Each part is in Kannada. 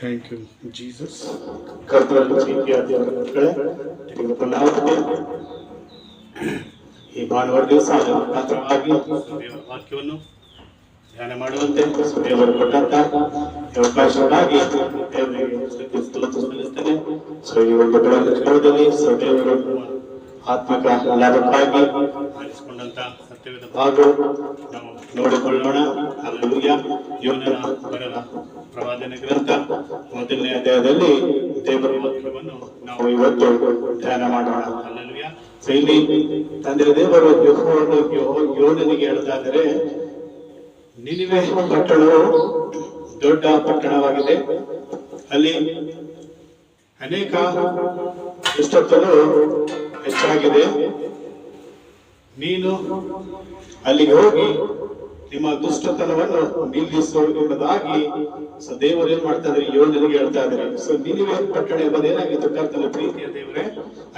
Thank you, Jesus. ಕರ್ತನಲ್ಲಿ ಪ್ರೀತಿಯ ದೇವರ ಮಕ್ಕಳೇ ನಿಮಗೆ ಪುನಃ ಈ ಭಾನುವಾರ ದಿವಸ ಅದರ ಮುಖಾಂತರವಾಗಿ ದೇವರ ವಾಕ್ಯವನ್ನು ಧ್ಯಾನ ಮಾಡುವಂತೆ ದೇವರು ಕೊಟ್ಟಂತ ಈ ಅವಕಾಶವಾಗಿ ದೇವರಿಗೆ ಸ್ತುತಿ ಸ್ತೋತ್ರ ಸಲ್ಲಿಸ್ತೇನೆ ಸೊ ಈ ಒಂದು ಬೆಳಗಿನ ಕಾಲದಲ್ಲಿ ಸೊ ದೇವರು ಆತ್ಮಕ ಲಾಭಕ್ಕಾಗಿ ಆರಿಸಿಕೊಂಡಂತ ಸತ್ಯವೇದ ಭಾಗ ನಾವು ನೋಡಿಕೊಳ್ಳೋಣ. ಅಲ್ಲೂಯ ಯೋನನ ಬರಲ ಪ್ರವಾದನೆ ಗ್ರಂಥ. ಮೊದಲನೇ ಅಧ್ಯಾಯದಲ್ಲಿ ದೇವರ ವಾಕ್ಯವನ್ನು ನಾವು ಇವತ್ತು ಧ್ಯಾನ ಮಾಡೋಣ. ಅಲ್ಲೂಯ ಇಲ್ಲಿ ತಂದೆ ದೇವರು ಯೋನನಿಗೆ ಹೇಳ್ತಾ ಇದ್ದಾರೆ ನಿನಿವೆ ಪಟ್ಟಣವು ದೊಡ್ಡ ಪಟ್ಟಣವಾಗಿದೆ. ಅಲ್ಲಿ ಅನೇಕ ದುಷ್ಟತನು ಹೆಚ್ಚಾಗಿದೆ ನೀನು ಅಲ್ಲಿಗೆ ಹೋಗಿ ನಿಮ್ಮ ದುಷ್ಟತನವನ್ನು ನಿಲ್ಲಿಸು ಎಂಬುದಾಗಿ ಸೊ ದೇವರು ಏನ್ ಮಾಡ್ತಾ ಇದ್ದಾರೆ? ಯೋಜನೆಗೆ ಹೇಳ್ತಾ ಇದ್ದಾರೆ. ಸೊ ನೀವೇ ಪಟ್ಟಣ ಎಂಬುದು ಏನಾಗಿತ್ತು? ಕರ್ತನ ಪ್ರೀತಿಯ ದೇವರೇ,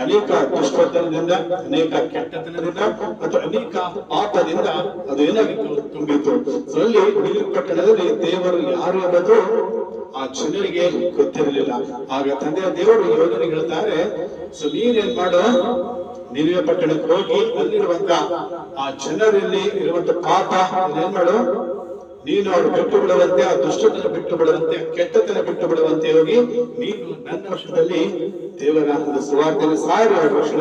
ಅನೇಕ ದುಷ್ಟತನದಿಂದ, ಅನೇಕ ಕೆಟ್ಟತನದಿಂದ ಮತ್ತು ಅನೇಕ ಪಾಪದಿಂದ ಅದು ಏನಾಗಿತ್ತು? ತುಂಬಿತ್ತು. ಸೊ ಅಲ್ಲಿ ನಿನಿವೆ ಪಟ್ಟಣದಲ್ಲಿ ದೇವರು ಯಾರು ಎಂಬುದು ಆ ಜನರಿಗೆ ಗೊತ್ತಿರಲಿಲ್ಲ. ಆಗ ತಂದೆಯ ದೇವರು ಯೋಜನೆ ಹೇಳ್ತಾರೆ, ಸೊ ನೀನೇನ್ ಮಾಡು? ನಿನಿವೆ ಪಟ್ಟಣಕ್ಕೆ ಹೋಗಿ ಅಲ್ಲಿರುವಂತ ಆ ಜನರಲ್ಲಿ ಇರುವಂತ ಪಾಪ ಏನ್ ಮಾಡು? ನೀನು ಅವ್ರು ಬಿಟ್ಟು ಬಿಡುವಂತೆ ಆ ದುಷ್ಟತನ ಬಿಟ್ಟು ಬಿಡುವಂತೆ ಕೆಟ್ಟತನ ಬಿಟ್ಟು ಬಿಡುವಂತೆ ಹೋಗಿ ನೀನು ನನ್ನ ವರ್ಷದಲ್ಲಿ ದೇವರ ಒಂದು ಸುವಾರ್ತೆಯನ್ನು ಸಾರಿ ಎರಡು ವರ್ಷ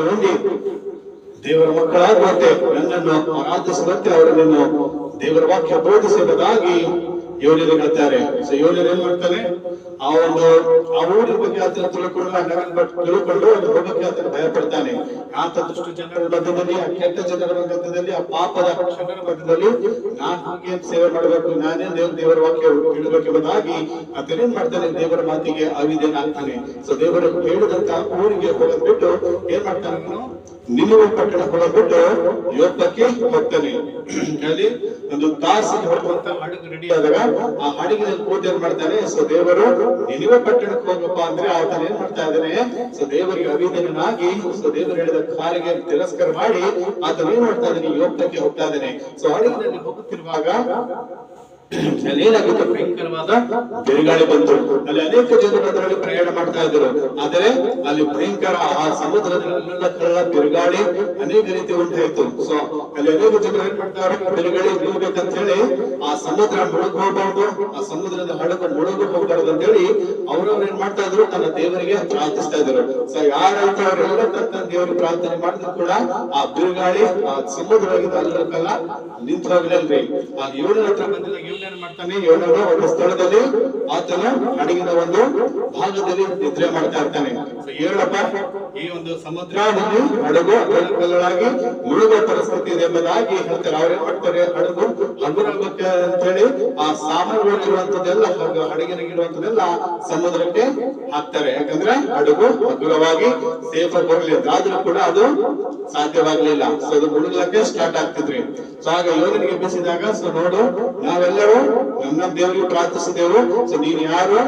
ದೇವರ ಮಕ್ಕಳಾಗುವಂತೆ ನನ್ನನ್ನು ಆರಾಧಿಸುವಂತೆ ಅವರನ್ನು ದೇವರ ವಾಕ್ಯ ಬೋಧಿಸುವುದಾಗಿ ಯೋಜನೆ ಬರ್ತಾರೆ ಸೊ ಯೋಜನೆ ಏನ್ ಮಾಡ್ತಾನೆ ಆ ಒಂದು, ಆ ಊರಿನ ಬಗ್ಗೆ ಆತನ ತಿಳ್ಕೊಂಡು ತಿಳ್ಕೊಂಡು ಒಂದು ರೋಗಕ್ಕೆ ಆತನ ಭಯ ಪಡ್ತಾನೆ ಆತ ದುಷ್ಟ ಜನರ ಮಧ್ಯದಲ್ಲಿ ಆ ಕೆಟ್ಟ ಜನರ ಮಧ್ಯದಲ್ಲಿ ಆ ಪಾಪದ ಜನರ ಮಧ್ಯದಲ್ಲಿ ನಾನು ಹಾಗೆ ಸೇವೆ ಮಾಡಬೇಕು, ನಾನೇ ದೇವ್ರ ದೇವರ ವಾಕ್ಯ ಹೇಳಬೇಕೆಂಬುದಾಗಿ ಆತನೇನ್ ಮಾಡ್ತಾನೆ? ದೇವರ ಮಾತಿಗೆ ಅವಿದೇನಾಗ್ತಾನೆ ಸೊ ದೇವರು ಹೇಳಿದಂತ ಊರಿಗೆ ಹೋಗದ್ಬಿಟ್ಟು ಏನ್ ಮಾಡ್ತಾನೆ ನಿಲುವು ಕಟ್ಟಡ ಕೊಡಬಿಟ್ಟು ಯೋಗಕ್ಕೆ ಹೋಗ್ತಾನೆ ಅಲ್ಲಿ ಒಂದು ತಾಸಿಗೆ ಹೊರಡುವಂತ ಹಡಗು ರೆಡಿ ಆದಾಗ ಆ ಹಡಗಿನಲ್ಲಿ ಪೂಜೆ ಏನ್ ಮಾಡ್ತಾನೆ. ಸೊ ದೇವರು, ನಿಲುವು ಪಟ್ಟಣಕ್ಕೆ ಹೋಗಪ್ಪ ಅಂದ್ರೆ ಆತನ ಏನ್ ಮಾಡ್ತಾ ಇದ್ದಾನೆ? ಸೊ ದೇವರಿಗೆ ಅವಿಧೇಯನಾಗಿ ಸೊ ದೇವರು ಹೇಳಿದ ಕಾಲಿಗೆ ತಿರಸ್ಕಾರ ಮಾಡಿ ಆತನ ಏನ್ ಮಾಡ್ತಾ ಇದ್ದಾನೆ? ಯೋಗಕ್ಕೆ ಹೋಗ್ತಾ ಇದ್ದಾನೆ. ಸೊ ಹಡಗಿನಲ್ಲಿ ಹೋಗುತ್ತಿರುವಾಗ ಅಲ್ಲಿ ಭಯಂಕರವಾದ ಬಿರುಗಾಳಿ ಬಂತು. ಅಲ್ಲಿ ಅನೇಕ ಜನರು ಅದರಲ್ಲಿ ಪ್ರಯಾಣ ಮಾಡ್ತಾ ಇದ್ರು ಆದರೆ ಅಲ್ಲಿ ಭಯಂಕರ ಆ ಸಮುದ್ರದಲ್ಲಿ ಬಿರುಗಾಳಿ ಅನೇಕ ರೀತಿ ಉಂಟಾಯಿತು ಸೊ ಅಲ್ಲಿ ಅನೇಕ ಜನರು ಏನ್ ಮಾಡ್ತಾರೆ? ನಿಲ್ಬೇಕಂತ ಹೇಳಿ ಆ ಸಮುದ್ರ ಮುಳುಗ್ ಹೋಗ್ಬಾರ್ದು. ಆ ಸಮುದ್ರದ ಹಡಗು ಮುಳುಗು ಹೋಗ್ಬಾರ್ದು ಅಂತ ಹೇಳಿ ಅವ್ರವ್ರು ಏನ್ ಮಾಡ್ತಾ ಇದ್ರು? ತನ್ನ ದೇವರಿಗೆ ಪ್ರಾರ್ಥಿಸ್ತಾ ಇದ್ರು. ಸೊ ಯಾರಂತ ಅವರೆಲ್ಲ ತನ್ನ ದೇವರಿಗೆ ಪ್ರಾರ್ಥನೆ ಮಾಡಿದ್ರು ಕೂಡ ಆ ಬಿರುಗಾಳಿ, ಆ ಸಮುದ್ರ ಅಲ್ಲಕ್ಕಲ್ಲ ನಿಂತು ಹೋಗ್ಲಿಲ್ರಿ ಆ ಇವನ ಹತ್ರ ಬಂದಿಲ್ಲ ಏನ್ ಮಾಡ್ತಾನೆ? ಇವನನ್ನು ಒಂದು ಸ್ಥಳದಲ್ಲಿ ಆತನ ಹಡಗಿನ ಒಂದು ಭಾಗದಲ್ಲಿ ನಿದ್ರೆ ಮಾಡ್ತಾ ಇರ್ತಾನೆ. ಏಳಪ್ಪ ಈ ಒಂದು ಸಮುದ್ರ ಹಡಗು ಅಲ್ಲಗಳಾಗಿ ಮುಳುಗುವ ಪರಿಸ್ಥಿತಿ ಇದೆ ಎಂಬುದಾಗಿ ಹೇಳ್ತಾರೆ. ಅವ್ರೇನ್ ಮಾಡ್ತಾರೆ? ಹಡಗು ಹಗುರಾಗಕ್ಕೆ ಅಂತ ಹೇಳಿ ಆ ಸಾಮಾನುಗಳಿರುವಂತದ್ದೆಲ್ಲ ಹಡಗಿನ ಹಡಗಿನಾಗಿರುವಂತದ್ದೆಲ್ಲ ಸಮುದ್ರಕ್ಕೆ ಹಾಕ್ತಾರೆ. ಯಾಕಂದ್ರೆ ಹಡಗು ಹಗುರವಾಗಿ ಸೇಫ್ ಆಗಿ ಬರಲಿ ಆದ್ರೂ ಕೂಡ ಅದು ಸಾಧ್ಯವಾಗ್ಲಿಲ್ಲ. ಸೊ ಅದು ಮುಳುಗಲಕ್ಕೆ ಸ್ಟಾರ್ಟ್ ಆಗ್ತಿದ್ರಿ. ಸೊ ಆಗ ಯೋಗನಿಗೆ ಬಿಸಿದಾಗ ಸೊ ನೋಡು, ನಾವೆಲ್ಲರೂ ನಮ್ಮ ದೇವರಿಗೆ ಪ್ರಾರ್ಥಿಸಿದೆವು. ಸೊ ನೀನ್ ಯಾರು?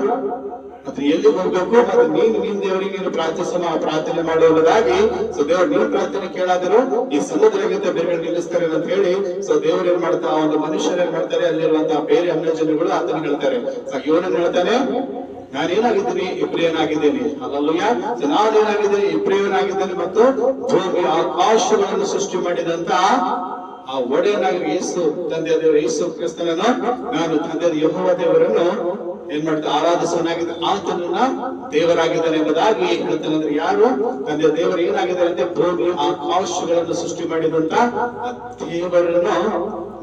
ಮತ್ತೆ ಎಲ್ಲಿ ಹೋಗ್ಬೇಕು? ಮತ್ತೆ ನೀನು ನಿನ್ ದೇವರಿಗೆ ನೀನು ಪ್ರಾರ್ಥಿಸೋಣ ಪ್ರಾರ್ಥನೆ ಮಾಡುವುದಾಗಿ ಸೊ ದೇವರು ನೀವು ಪ್ರಾರ್ಥನೆ ಕೇಳಾದರೂ ಈ ಸಮುದ್ರಗಿಂತ ಬೇರೆ ನಿಲ್ಲಿಸ್ತಾರೆ ಅಂತ ಹೇಳಿ ಸೊ ದೇವರು ಏನ್ ಮಾಡ್ತಾ ಒಂದು ಮನುಷ್ಯರು ಏನ್ ಮಾಡ್ತಾರೆ, ಅಲ್ಲಿರುವಂತಹ ಬೇರೆ ಅನ್ಯ ಜನಗಳು ಆತನ ಹೇಳ್ತಾರೆ. ಸೊ ಯೋನ ಹೇಳ್ತಾನೆ, ನಾನೇನಾಗಿದ್ದೀನಿ, ಇಬ್ರಿಯನಾಗಿದ್ದೇನೆ. ಅಲ್ಲಲ್ಲೂಯ ನಾನೇನಾಗಿದ್ದೇನೆ, ಇಬ್ರಿಯನಾಗಿದ್ದೇನೆ ಮತ್ತು ಭೂಮಿ ಆಕಾಶಗಳನ್ನು ಸೃಷ್ಟಿ ಮಾಡಿದಂತ ಆ ಒಡೆಯನಾಗಿ ಯೇಸು ತಂದೆ ದೇವರು ಯೇಸು ಕ್ರಿಸ್ತನನ್ನು ನಾನು ತಂದೆ ಯಹೋವ ದೇವರನ್ನು ಏನ್ ಮಾಡ್ತಾ ಆರಾಧಿಸುವನಾಗಿದ್ದಾನೆ ಆತನನ್ನ ದೇವರಾಗಿದ್ದಾನೆ ಎಂಬುದಾಗಿ ಹೇಳ್ತಾನೆ ಅಂದ್ರೆ ಯಾರು? ತಂದೆ ದೇವರು ಏನಾಗಿದ್ದಾರೆ ಅಂದ್ರೆ ಭೂಮಿ ಆಕಾಶಗಳನ್ನು ಸೃಷ್ಟಿ ಮಾಡಿದಂತ ದೇವರನ್ನು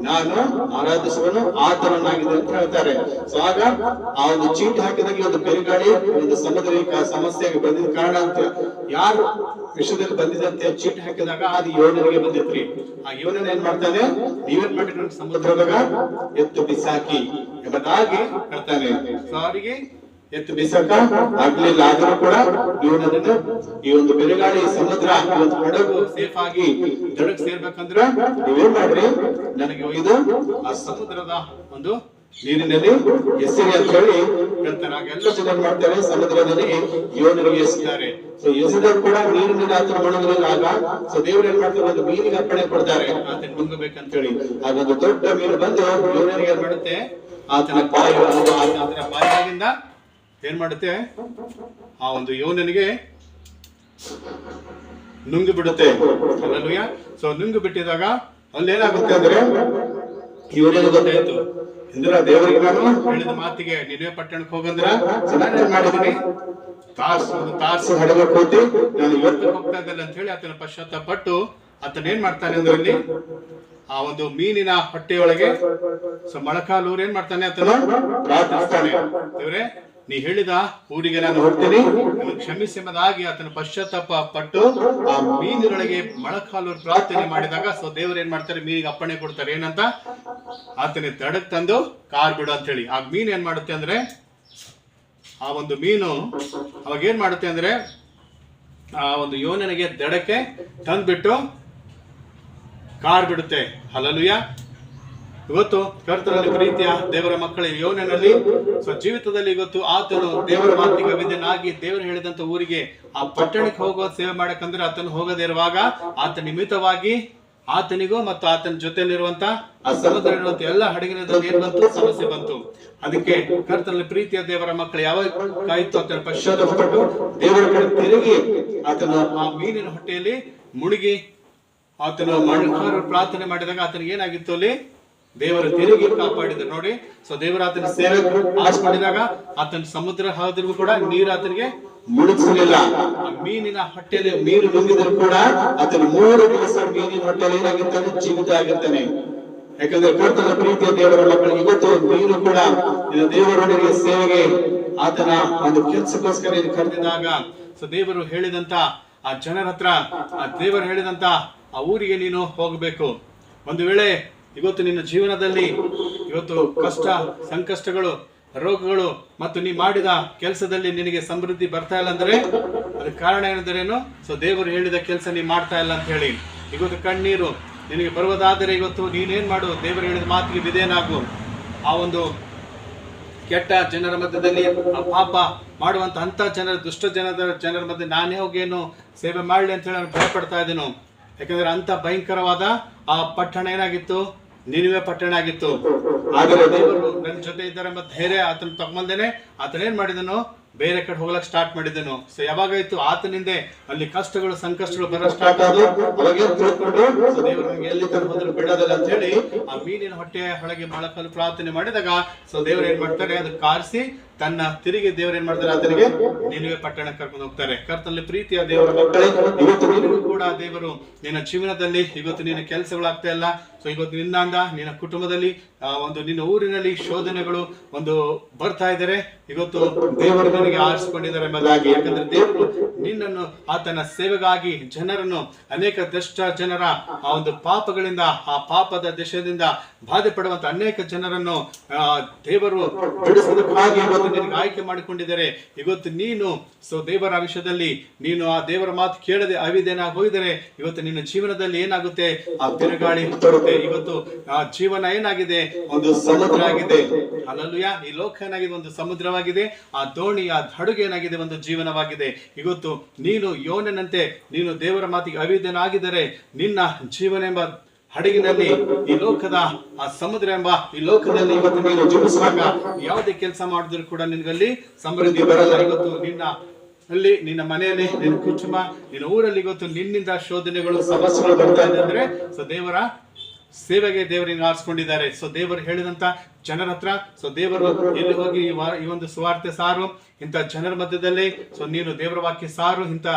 ನಾನು ಆರಾಧಿಸುವನು ಆತನನ್ನಾಗಿದೆ ಅಂತ ಹೇಳ್ತಾರೆ. ಸೊ ಆಗ ಆ ಒಂದು ಚೀಟಿ ಹಾಕಿದಾಗ ಒಂದು ಬೆರುಗಾಳಿ, ಒಂದು ಸಮುದ್ರಿಕ ಸಮಸ್ಯೆಗೆ ಬಂದಿದ ಕಾರಣ ಅಂತ ಯಾರು ವಿಷಯದಲ್ಲಿ ಬಂದಿದಂತೆ ಚೀಟಿ ಹಾಕಿದಾಗ ಅದು ಯೋನರಿಗೆ ಬಂದಿತ್ರಿ. ಆ ಯೋನನ ಏನ್ ಮಾಡ್ತಾನೆ, ನೀವೇನ್ ಮಾಡಿದ್ರು? ಸಮುದ್ರದಾಗ ಎತ್ತು ಬಿಸಾಕಿ ಎಂಬುದಾಗಿ ಹೇಳ್ತಾನೆ ಸಾರಿಗೆ ಅವರಿಗೆ ಎತ್ತು ಬಿಸಾಕ ಆಗ್ಲಿಲ್ಲ ಆದರೂ ಕೂಡ ಇವನನ್ನು ಈ ಒಂದು ಬಿರುಗಾಳಿ ಸಮುದ್ರ ಈ ಒಂದು ಹಡಗು ಸೇಫ್ ಆಗಿ ದಡಕ್ ಸೇರ್ಬೇಕಂದ್ರೆ ನೀವೇನ್ ಮಾಡ್ರಿ? ನನಗೆ ಒಯ್ದು ಆ ಸಮುದ್ರದ ಒಂದು ನೀರಿನಲ್ಲಿ ಎಸೆರಿ ಅಂತ ಹೇಳಿ ಹೇಳ್ತಾರೆ ಆಗ ಎಲ್ಲ ಜನ ಮಾಡ್ತಾರೆ. ಸಮುದ್ರದಲ್ಲಿ ಯೋನರಿಗೆ ಎಸಿದ್ದಾರೆ ಸೊ ಎಸೆದವ್ರು ಕೂಡ ನೀರಿನ ಆತನ ಮುಳುಗಲಿಲ್ಲ ಆಗ ಸೊ ದೇವ್ರು ಏನ್ ಮಾಡ್ತಾರೆ? ಒಂದು ಮೀನಿಗೆ ಅರ್ಪಣೆ ಕೊಡ್ತಾರೆ. ಆತನ ಮುಳುಗಬೇಕಂತ ಹೇಳಿ. ಹಾಗೊಂದು ದೊಡ್ಡ ಮೀನು ಬಂದು ಯೋನರಿಗೆ ಏನ್ ಮಾಡುತ್ತೆ? ಆತನ ಬಾಯಿ ಆತನ ಬಾಯಿಯಾಗಿಂದ ಏನ್ ಮಾಡುತ್ತೆ? ಆ ಒಂದು ಯೋನನಿಗೆ ನುಂಗಿ ಬಿಡುತ್ತೆ ಸೊ ನುಂಗಿ ಬಿಟ್ಟಿದಾಗ ಅಲ್ಲಿ ಏನಾಗುತ್ತೆ ಅಂದ್ರೆ ಇವನಿಗೆ ಗೊತ್ತಾಯ್ತು. ಇಂದ್ರ ದೇವರಿಗೆ ನಾನು ಹೇಳಿದ ಮಾತಿಗೆ ನಿನ್ನೆ ಪಟ್ಟಣಕ್ಕೆ ಹೋಗಂದ್ರ? ನಾನು ಏನ್ ಮಾಡಿದೀನಿ ತಾರ್ಸು ಒಂದು ತಾರ್ಸು ಹಡಗ ಕೂತಿ ನಾನು ಇವತ್ತು ಹೋಗ್ತಾ ಇದ್ದಲ್ಲ ಅಂತ ಹೇಳಿ ಆತನ ಪಶ್ಚಾತ್ತಾಪ ಪಟ್ಟು ಆತನ ಏನ್ ಮಾಡ್ತಾನೆ ಅಂದ್ರೆ ಅಲ್ಲಿ? ಆ ಒಂದು ಮೀನಿನ ಹೊಟ್ಟೆಯೊಳಗೆ ಸೊ ಮೊಳಕಾಲೂರು ಏನ್ ಮಾಡ್ತಾನೆ ಆತನು? ಪ್ರಾರ್ಥಿಸ್ತಾನೆ ದೇವ್ರೆ ನೀ ಹೇಳಿದ ಊರಿಗೆ ನಾನು ಹೋಗ್ತೀನಿ. ಕ್ಷಮಿಸಿ ಎಂಬುದಾಗಿ ಆತನ ಪಶ್ಚಾತ್ತಾಪ ಪಟ್ಟು ಆ ಮೀನಿನೊಳಗೆ ಮೊಳಕಾಲೂರು ಪ್ರಾರ್ಥನೆ ಮಾಡಿದಾಗ ಸೊ ದೇವರು ಏನ್ ಮಾಡ್ತಾರೆ? ಮೀನಿಗೆ ಅಪ್ಪಣೆ ಕೊಡ್ತಾರೆ. ಏನಂತ? ಆತನ ದಡಕ್ ತಂದು ಕಾರ್ ಬಿಡು ಅಂತ ಹೇಳಿ. ಆ ಮೀನ್ ಏನ್ ಮಾಡುತ್ತೆ ಅಂದ್ರೆ, ಆ ಒಂದು ಮೀನು ಅವಾಗ ಏನ್ ಮಾಡುತ್ತೆ ಅಂದ್ರೆ, ಆ ಒಂದು ಯೋನನಿಗೆ ದಡಕ್ಕೆ ತಂದ್ಬಿಟ್ಟು ಕಾರ್ ಬಿಡುತ್ತೆ. ಹಲಲುಯ ಇವತ್ತು ಕರ್ತನಲ್ಲಿ ಪ್ರೀತಿಯ ದೇವರ ಮಕ್ಕಳ, ಯೋನನಲ್ಲಿ ಸೊ ಜೀವಿತದಲ್ಲಿ ಇವತ್ತು ಆತನು ದೇವರ ಮಾತಿಗೆ ವಿಧನಾಗಿ ದೇವರು ಹೇಳಿದಂತ ಊರಿಗೆ ಆ ಪಟ್ಟಣಕ್ಕೆ ಹೋಗೋ ಸೇವೆ ಮಾಡಕ್ಕಂದ್ರೆ ಆತನು ಹೋಗದೇ ಇರುವಾಗ ಆತ ನಿಮಿತ್ತವಾಗಿ ಆತನಿಗೂ ಮತ್ತು ಆತನ ಜೊತೆಯಲ್ಲಿರುವಂತಹ ಆ ಸಮುದ್ರ ಎಲ್ಲ ಹಡಗಿನಿಂದ ಏನ್ ಬಂತು? ಸಮಸ್ಯೆ ಬಂತು. ಅದಕ್ಕೆ ಕರ್ತನಲ್ಲಿ ಪ್ರೀತಿಯ ದೇವರ ಮಕ್ಕಳು ಯಾವಾಗ ಕಾಯಿತು ಆತನ ಪಶ್ಚಾತ್ತಾಪಪಟ್ಟು ದೇವರ ಕಡೆ ತಿರುಗಿ ಆತನ ಆ ಮೀನಿನ ಹೊಟ್ಟೆಯಲ್ಲಿ ಮುಳುಗಿ ಆತನು ಮಣ್ಣು ಪ್ರಾರ್ಥನೆ ಮಾಡಿದಾಗ ಆತನಿಗೆ ಏನಾಗಿತ್ತು ಅಲ್ಲಿ? ದೇವರ ತಿರುಗಿ ಕಾಪಾಡಿದ್ರು ನೋಡಿ, ಸೊ ದೇವರ ಆತನ ಸೇವೆ ಆಸ್ ಮಾಡಿದಾಗ ಆತನ ಸಮುದ್ರ ಹಾದಿಗೂ ಕೂಡ ನೀರು ಆತನಿಗೆ ಮುಳುಗಿಸಲಿಲ್ಲ. ಆ ಮೀನಿನ ಹೊಟ್ಟೆಯಲ್ಲಿ ಮೀನು ನುಂಗಿದ್ರು ಕೂಡ ಅದನ್ನು ಮೂರು ದಿವಸ ಮೀನಿನ ಹೊಟ್ಟೆಯಲ್ಲಿ ಏನಾಗಿರ್ತಾನೆ? ಜೀವಿತ ಆಗಿರ್ತಾನೆ ಯಾಕಂದ್ರೆ ಕರ್ತನ ಪ್ರೀತಿಯ ದೇವರ ಇವತ್ತು ಮೀನು ಕೂಡ ಇದು ದೇವರೊಂದಿಗೆ ಸೇವೆಗೆ ಆತನ ಒಂದು ಕೆಲಸಕ್ಕೋಸ್ಕರ ಇದು ಕರೆದಿದಾಗ ಸೊ ದೇವರು ಹೇಳಿದಂತ ಆ ಜನರ ಹತ್ರ ಆ ದೇವರು ಹೇಳಿದಂತ ಆ ಊರಿಗೆ ನೀನು ಹೋಗಬೇಕು. ಒಂದು ವೇಳೆ ಇವತ್ತು ನಿನ್ನ ಜೀವನದಲ್ಲಿ ಇವತ್ತು ಕಷ್ಟ ಸಂಕಷ್ಟಗಳು ರೋಗಗಳು ಮತ್ತು ನೀ ಮಾಡಿದ ಕೆಲಸದಲ್ಲಿ ನಿನಗೆ ಸಮೃದ್ಧಿ ಬರ್ತಾ ಇಲ್ಲ ಅಂದ್ರೆ ಅದಕ್ಕೆ ಕಾರಣ ಏನಂದ್ರೇನು? ಸೊ ದೇವರು ಹೇಳಿದ ಕೆಲಸ ನೀ ಮಾಡ್ತಾ ಇಲ್ಲ ಅಂತ ಹೇಳಿ. ಇವತ್ತು ಕಣ್ಣೀರು ನಿನಗೆ ಬರುವುದಾದರೆ ಇವತ್ತು ನೀನೇನ್ ಮಾಡು? ದೇವರು ಹೇಳಿದ ಮಾತಿಗೆ ವಿಧೇನಾಗು ಆ ಒಂದು ಕೆಟ್ಟ ಜನರ ಮಧ್ಯದಲ್ಲಿ ಆ ಪಾಪ ಮಾಡುವಂತ ಅಂತ ಜನರ, ದುಷ್ಟ ಜನದ ಜನರ ಮಧ್ಯೆ ನಾನೇ ಹೋಗೇನು ಸೇವೆ ಮಾಡಲಿ ಅಂತ ಹೇಳಿ ನಾನು ಭಯಪಡ್ತಾ ಇದ್ದೇನು? ಯಾಕಂದ್ರೆ ಅಂತ ಭಯಂಕರವಾದ ಆ ಪಟ್ಟಣ ಏನಾಗಿತ್ತು? ನಿನಿವೆ ಪಟ್ಟಣ ಆಗಿತ್ತು. ದೇವರು ನನ್ನ ಜೊತೆ ಇದ್ದಾರೆ ಮತ್ತೆ ಧೈರ್ಯ ಆತನ ತಗೊಂಬಂದೇನೆ ಆತನ ಏನ್ ಮಾಡಿದನು? ಬೇರೆ ಕಡೆ ಹೋಗ್ಲಕ್ ಸ್ಟಾರ್ಟ್ ಮಾಡಿದನು. ಸೊ ಯಾವಾಗಾಯ್ತು ಆತನಿಂದೆ ಅಲ್ಲಿ ಕಷ್ಟಗಳು ಸಂಕಷ್ಟಗಳು ಬರ ಸ್ಟಾರ್ಟ್ ಆದವು ಹೋದ್ರು ಅಂತ ಹೇಳಿ ಆ ಮೀನಿನ ಹೊಟ್ಟೆ ಹೊಳಗೆ ಮೊಳಕಲು ಪ್ರಾರ್ಥನೆ ಮಾಡಿದಾಗ ಸೊ ದೇವರು ಏನ್ ಮಾಡ್ತಾರೆ? ಅದು ಕಾರಿಸಿ ತನ್ನ ತಿರುಗಿ ದೇವರು ಏನ್ ಮಾಡ್ತಾರೆ ಆತನಿಗೆ ನಿನಗೆ ಪಟ್ಟಣ ಕರ್ಕೊಂಡು ಹೋಗ್ತಾರೆ. ಕರ್ತನಲ್ಲಿ ಪ್ರೀತಿಯ ದೇವರ ಮಕ್ಕಳೇ, ಇವತ್ತು ನಿನಗೂ ಕೂಡ ದೇವರು ನಿನ್ನ ಜೀವನದಲ್ಲಿ, ಇವತ್ತು ನಿನ್ನ ಕೆಲಸಗಳಾಗ್ತಾ ಇಲ್ಲ. ಸೊ ಇವತ್ತು ನಿನ್ನಂದ, ನಿನ್ನ ಕುಟುಂಬದಲ್ಲಿ ಒಂದು ನಿನ್ನ ಊರಿನಲ್ಲಿ ಶೋಧನೆಗಳು ಒಂದು ಬರ್ತಾ ಇದ್ದಾರೆ ಇವತ್ತು ದೇವರು ನಿನಗೆ ಆರಿಸಿಕೊಂಡಿದ್ದಾರೆ ಎಂಬುದಾಗಿ. ಯಾಕಂದ್ರೆ ದೇವರು ನಿನ್ನನ್ನು, ಆತನ ಸೇವೆಗಾಗಿ ಜನರನ್ನು, ಅನೇಕ ದಷ್ಟ ಜನರ ಆ ಒಂದು ಪಾಪಗಳಿಂದ, ಆ ಪಾಪದ ದೇಶದಿಂದ ಬಾಧೆ ಪಡುವಂತ ಅನೇಕ ಜನರನ್ನು ದೇವರು ಬಿಡಿಸುವುದಕ್ಕಾಗಿ ಇವತ್ತು ನಿನಗೆ ಆಯ್ಕೆ ಮಾಡಿಕೊಂಡಿದ್ದಾರೆ. ಇವತ್ತು ನೀನು, ಸೊ ದೇವರ ವಿಷಯದಲ್ಲಿ ನೀನು ಆ ದೇವರ ಮಾತು ಕೇಳದೆ ಅವಿದೇನಾಗಿ ಹೋಗಿದರೆ ಇವತ್ತು ನಿನ್ನ ಜೀವನದಲ್ಲಿ ಏನಾಗುತ್ತೆ? ಆ ತಿರುಗಾಳಿ ಇವತ್ತು ಆ ಜೀವನ ಏನಾಗಿದೆ? ಒಂದು ಸಮುದ್ರ ಆಗಿದೆ. ಅಲ್ಲಲ್ಲೂಯ ಈ ಲೋಕ ಏನಾಗಿದೆ? ಒಂದು ಸಮುದ್ರವಾಗಿದೆ. ಆ ದೋಣಿ, ಆ ಹಡುಗೆ ಏನಾಗಿದೆ? ಒಂದು ಜೀವನವಾಗಿದೆ. ಇವತ್ತು ನೀನು ಯೋನನಂತೆ ನೀನು ದೇವರ ಮಾತಿಗೆ ಅವಿದೇನಾಗಿದ್ದರೆ ನಿನ್ನ ಜೀವನ ಎಂಬ ಹಡಗಿನಲ್ಲಿ ಈ ಲೋಕದ, ಆ ಸಮುದ್ರ ಎಂಬ ಈ ಲೋಕದಲ್ಲಿ ಇವತ್ತು ನೀನು ಜೀವಿಸುವಾಗ ಯಾವುದೇ ಕೆಲಸ ಮಾಡಿದ್ರು ಕೂಡ ನಿನಗಲ್ಲಿ ಸಮೃದ್ಧಿ ಬರಲ್ಲ. ಇವತ್ತು ನಿನ್ನ ಅಲ್ಲಿ, ನಿನ್ನ ಮನೆಯಲ್ಲಿ, ನಿನ್ನ ಕುಟುಂಬ, ನಿನ್ನ ಊರಲ್ಲಿ ಇವತ್ತು ನಿನ್ನಿಂದ ಶೋಧನೆಗಳು, ಸಮಸ್ಯೆಗಳು ಬರ್ತಾ ಇದೆ ಅಂದ್ರೆ ಸೊ ದೇವರ ಸೇವೆಗೆ ದೇವರಿಗೆ ಆರಿಸ್ಕೊಂಡಿದ್ದಾರೆ. ಸೊ ದೇವರು ಹೇಳಿದಂತ ಜನರ ಹತ್ರ, ಸೊ ದೇವರು ಎಲ್ಲಿ ಹೋಗಿ ಈ ಒಂದು ಸುವಾರ್ತೆ ಸಾರು, ಇಂಥ ಜನರ ಮಧ್ಯದಲ್ಲಿ, ಸೊ ನೀನು ದೇವರ ವಾಕ್ಯ ಸಾರು, ಇಂಥ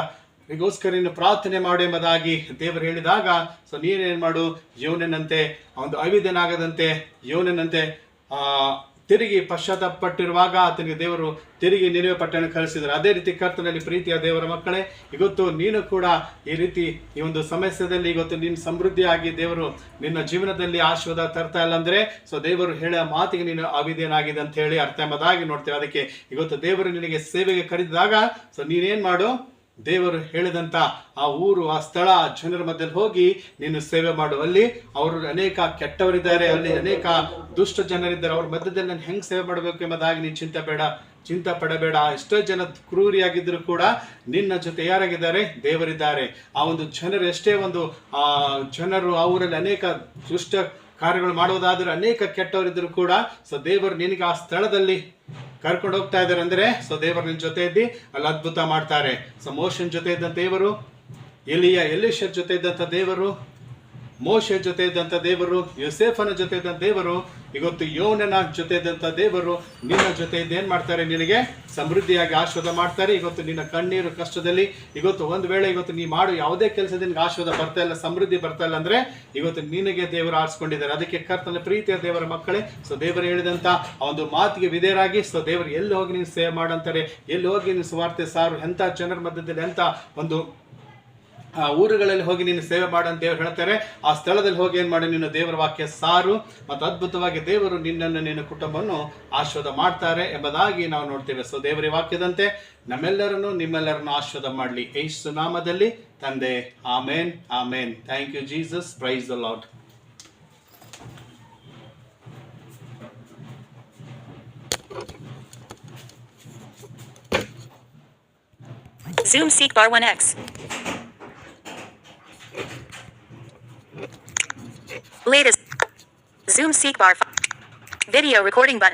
ಗೋಸ್ಕರ ನೀನು ಪ್ರಾರ್ಥನೆ ಮಾಡು ಎಂಬುದಾಗಿ ದೇವರು ಹೇಳಿದಾಗ ಸೊ ನೀನೇನು ಮಾಡು? ಯೋನನಂತೆ ಒಂದು ಅವಿಧನಾಗದಂತೆ ಯೋನನಂತೆ ತಿರುಗಿ ಪಶ್ಚಾತ್ತಾಪಟ್ಟಿರುವಾಗ ಆತನಿಗೆ ದೇವರು ತಿರುಗಿ ನಿಲುವೆ ಪಟ್ಟಣ ಕಳಿಸಿದರು. ಅದೇ ರೀತಿ ಕರ್ತನಲ್ಲಿ ಪ್ರೀತಿಯ ದೇವರ ಮಕ್ಕಳೇ, ಇವತ್ತು ನೀನು ಕೂಡ ಈ ರೀತಿ ಈ ಒಂದು ಸಮಸ್ಯೆದಲ್ಲಿ ಇವತ್ತು ನೀನು ಸಮೃದ್ಧಿಯಾಗಿ ದೇವರು ನಿನ್ನ ಜೀವನದಲ್ಲಿ ಆಶೀರ್ವಾದ ತರ್ತಾ ಇಲ್ಲ ಅಂದ್ರೆ, ಸೊ ದೇವರು ಹೇಳೋ ಮಾತಿಗೆ ನೀನು ಅವಿದೇನಾಗಿದೆ ಅಂತ ಹೇಳಿ ಅರ್ಥ ಎಂಬುದಾಗಿ ನೋಡ್ತೇವೆ. ಅದಕ್ಕೆ ಇವತ್ತು ದೇವರು ನಿನಗೆ ಸೇವೆಗೆ ಕರೆದಿದಾಗ ಸೊ ನೀನೇನು ಮಾಡು? ದೇವರು ಹೇಳಿದಂತ ಆ ಊರು, ಆ ಸ್ಥಳ ಜನರ ಮಧ್ಯದಲ್ಲಿ ಹೋಗಿ ನೀನು ಸೇವೆ ಮಾಡುವಲ್ಲಿ ಅವರು ಅನೇಕ ಕೆಟ್ಟವರಿದ್ದಾರೆ, ಅಲ್ಲಿ ಅನೇಕ ದುಷ್ಟ ಜನರಿದ್ದಾರೆ. ಅವ್ರ ಮಧ್ಯದಲ್ಲಿ ನಾನು ಹೆಂಗೆ ಸೇವೆ ಮಾಡಬೇಕು ಎಂಬುದಾಗಿ ನೀನು ಚಿಂತೆ ಬೇಡ. ಚಿಂತೆ ಪಡಬೇಡ. ಎಷ್ಟೋ ಜನ ಕ್ರೂರಿಯಾಗಿದ್ದರೂ ಕೂಡ ನಿನ್ನ ಜೊತೆ ಯಾರಾಗಿದ್ದಾರೆ? ದೇವರಿದ್ದಾರೆ. ಆ ಒಂದು ಜನರು ಎಷ್ಟೇ ಒಂದು, ಆ ಜನರು ಆ ಊರಲ್ಲಿ ಅನೇಕ ದುಷ್ಟ ಕಾರ್ಯಗಳು ಮಾಡುವುದಾದರೂ ಅನೇಕ ಕೆಟ್ಟವರಿದ್ದರೂ ಕೂಡ ಸೊ ದೇವರು ನಿನಗೆ ಆ ಸ್ಥಳದಲ್ಲಿ ಕರ್ಕೊಂಡು ಹೋಗ್ತಾ ಇದ್ದಾರೆ ಅಂದ್ರೆ ಸೊ ದೇವರು ನಿನ್ನ ಜೊತೆ ಇದ್ದಿ ಅಲ್ಲಿ ಅದ್ಭುತ ಮಾಡ್ತಾರೆ. ಸೊ ಮೋಶನ್ ಜೊತೆ ಇದ್ದಂತ ದೇವರು ಎಲಿಯ ಎಲಿಶರ್ ಜೊತೆ ಇದ್ದಂತ ದೇವರು. ಮೋಶ ಜೊತೆ ಇದ್ದಂತ ದೇವರು, ಯೋಸೇಫನ ಜೊತೆ ಇದ್ದಂತ ದೇವರು, ಇವತ್ತು ಯೋನನ ಜೊತೆ ಇದ್ದಂತ ದೇವರು, ನಿನ್ನ ಜೊತೆ ಏನು ಮಾಡ್ತಾರೆ ನಿನಗೆ? ಸಮೃದ್ಧಿಯಾಗಿ ಆಶೀರ್ವಾದ ಮಾಡ್ತಾರೆ. ಇವತ್ತು ನಿನ್ನ ಕಣ್ಣೀರು ಕಷ್ಟದಲ್ಲಿ, ಇವತ್ತು ಒಂದು ವೇಳೆ ಇವತ್ತು ನೀ ಮಾಡು ಯಾವುದೇ ಕೆಲಸದಿಂದ ಆಶ್ವಾದ ಬರ್ತಾ ಇಲ್ಲ, ಸಮೃದ್ಧಿ ಬರ್ತಾ ಇಲ್ಲ ಅಂದ್ರೆ ಇವತ್ತು ನಿನಗೆ ದೇವರು ಆರಿಸ್ಕೊಂಡಿದ್ದಾರೆ. ಅದಕ್ಕೆ ಕರ್ತನ ಪ್ರೀತಿಯ ದೇವರ ಮಕ್ಕಳೇ, ಸೊ ದೇವರು ಹೇಳಿದಂತ ಆ ಒಂದು ಮಾತಿಗೆ ವಿಧೇಯರಾಗಿ, ಸೊ ದೇವರು ಎಲ್ಲಿ ಹೋಗಿ ನೀನು ಸೇವೆ ಮಾಡಂತಾರೆ ಎಲ್ಲಿ ಹೋಗಿ ನೀನು ಸುವಾರ್ತೆ ಸಾರು ಎಂಥ ಜನರ ಮಧ್ಯದಲ್ಲಿ ಎಂಥ ಒಂದು ಆ ಊರುಗಳಲ್ಲಿ ಹೋಗಿ ನೀನು ಸೇವೆ ಮಾಡು ಅಂತ ದೇವರು ಹೇಳ್ತಾರೆ. ಆ ಸ್ಥಳದಲ್ಲಿ ಹೋಗಿ ಏನು ಮಾಡಿ? ನೀನು ದೇವರ ವಾಕ್ಯ ಸಾರು. ಮತ್ತು ಅದ್ಭುತವಾಗಿ ದೇವರು ನಿನ್ನನ್ನು ನಿನ್ನ ಕುಟುಂಬವನ್ನು ಆಶೀರ್ವಾದ ಮಾಡ್ತಾರೆ ಎಂಬುದಾಗಿ ನಾವು ನೋಡ್ತೇವೆ. ಸೊ ದೇವರ ವಾಕ್ಯದಂತೆ, ನಮ್ಮೆಲ್ಲರನ್ನು ನಿಮ್ಮೆಲ್ಲರನ್ನು ಆಶೀರ್ವಾದ ಮಾಡಲಿ. ಯೇಸು ನಾಮದಲ್ಲಿ, ತಂದೆ, ಆಮೇನ್ ಆಮೇನ್. Thank you Jesus praise the lord Zoom Seek Bar 1X. Latest. Zoom Seek Bar. Video recording button.